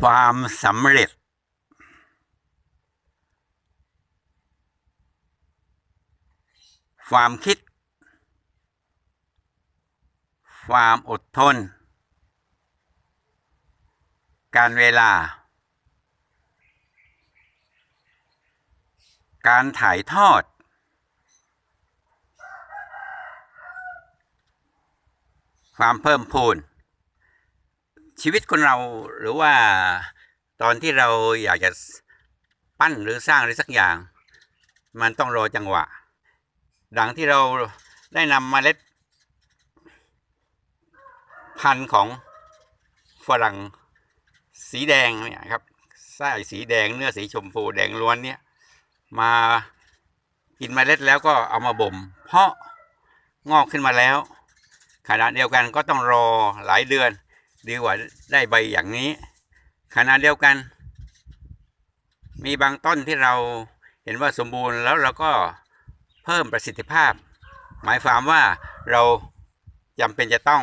ความสำเร็จ ความคิด ความอดทน การเวลา การถ่ายทอด ความเพิ่มพูน ชีวิตคนเราหรือว่าตอนที่เราอยากจะปั้นหรือสร้างอะไรสักอย่าง มันต้องรอจังหวะ ดังที่เราได้นำเมล็ด พันธุ์ของฝรั่งสีแดงเนี่ยครับไส้สีแดงเนื้อสีชมพูแดงล้วนเนี่ยมากินเมล็ดแล้วก็เอามาบ่ม เพาะงอกขึ้นมาแล้วขณะเดียวกันก็ต้องรอหลายเดือน ดีกว่าได้ใบอย่างนี้ขณะเดียวกัน มีบางต้นที่เราเห็นว่าสมบูรณ์แล้วเราก็เพิ่มประสิทธิภาพ หมายความว่าเราจำเป็นจะต้อง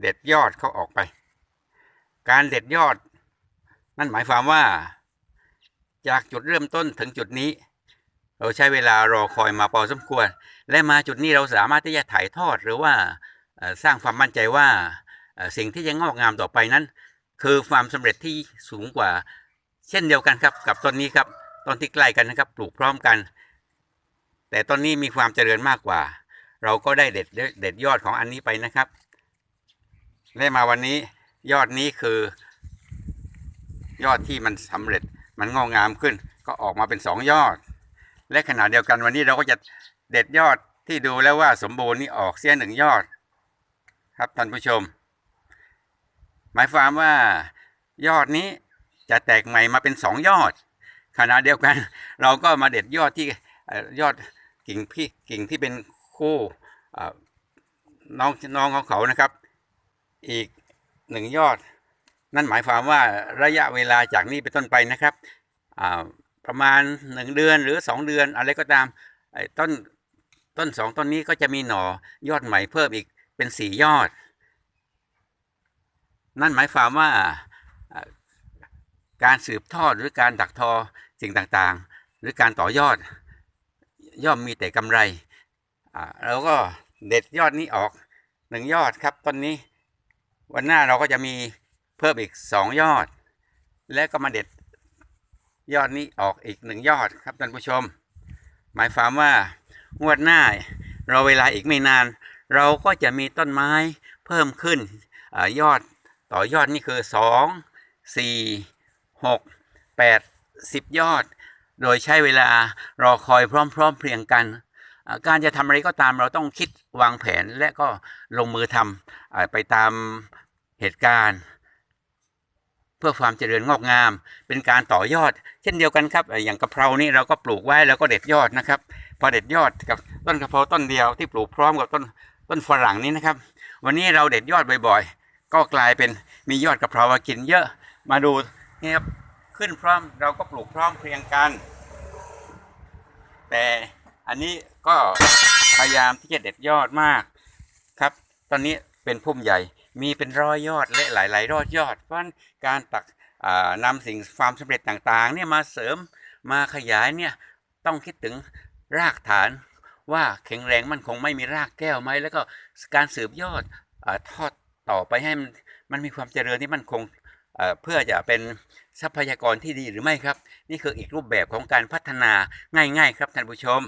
เด็ดยอดเขาออกไป การเด็ดยอด นั่นหมายความว่า จากจุดเริ่มต้นถึงจุดนี้ เราใช้เวลารอคอยมาพอสมควร และมาจุดนี้เราสามารถที่จะถ่ายทอดหรือว่า สร้างความมั่นใจว่าสิ่งที่จะงอกงามต่อไปนั้น คือความสำเร็จที่สูงกว่า เช่นเดียวกันครับกับต้นนี้ครับต้นที่ใกล้กันนะครับปลูกพร้อมกัน แต่ต้นนี้มีความเจริญมากกว่า เราก็ได้เด็ดเด็ดยอดของอันนี้ไปนะครับและมาวันนี้ยอดนี้คือยอดที่มันสำเร็จมันงอกงามขึ้น ก็ออกมาเป็นสองยอด และขณะเดียวกันวันนี้เราก็จะเด็ดยอดที่ดูแล้วว่าสมบูรณ์นี่ออกเสี้ยหนึ่งยอด ครับท่านผู้ชม หมายความว่ายอดนี้จะแตกใหม่มาเป็นสองยอดขณะเดียวกัน เราก็มาเด็ดยอดที่ยอดกิ่งพี่กิ่งที่เป็นคู่น้องน้องของเขานะครับ อีกหนึ่งยอด นั่นหมายความว่าระยะเวลาจากนี้เป็นต้นไปนะครับประมาณหนึ่งเดือนหรือสองเดือนอะไรก็ตามต้นต้นสองต้นนี้ก็จะมีหน่อยอดใหม่เพิ่มอีก เป็นสี่ยอด นั่นหมายความว่าการสืบทอดหรือการดักทอสิ่งต่างๆ หรือการต่อยอดย่อมมีแต่กำไรแล้วก็เด็ดยอดนี้ออกหนึ่งยอดครับต้นนี้ วันหน้าเราก็จะมีเพิ่มอีกสองยอด และก็มาเด็ดยอดนี้ออกอีกหนึ่งยอดครับท่านผู้ชม หมายความว่างวดหน้าเราเวลาอีกไม่นาน เราก็จะมีต้นไม้เพิ่มขึ้นอยอดต่อยอดนี่คือสองสี่หกแปดสิบยอด โดยใช้เวลารอคอยพร้อม ๆ เพรียงกัน การจะทำอะไรก็ตามเราต้องคิดวางแผนและก็ลงมือทำอไปตามเหตุการณ์เพื่อความเจริญงอกงาม เป็นการต่อยอด เช่นเดียวกันครับอ่าอย่างกะเพรานี่เราก็ปลูกไว้แล้วก็เด็ดยอดนะครับ พอเด็ดยอดกับต้นกะเพราต้นเดียวที่ปลูกพร้อมกับต้น ต้นฝรั่งนี้นะครับ วันนี้เราเด็ดยอดบ่อยๆ ก็กลายเป็นมียอดกะเพรามากินเยอะมาดูนี่ครับขึ้นพร้อมเราก็ปลูกพร้อมเพรียงกัน แต่อันนี้ก็พยายามที่จะเด็ดยอดมากครับ ตอนนี้เป็นพุ่มใหญ่มีเป็นร้อยยอดและหลาย ๆ รอยยอด เพราะนการตักอ่านำสิ่งความสำเร็จต่างๆเนี่ยมาเสริมมาขยายเนี่ยต้องคิดถึงรากฐาน ว่าแข็งแรงมันคงไม่มีรากแก้วไหมแล้วก็การสืบยอดอทอดต่อไปให้มันมันมีความเจริญที่มันคงเพื่อจะเป็นทรัพยากรที่ดีหรือไม่ครับ นี่คืออีกรูปแบบของการพัฒนาง่าย ๆ ครับท่านผู้ชม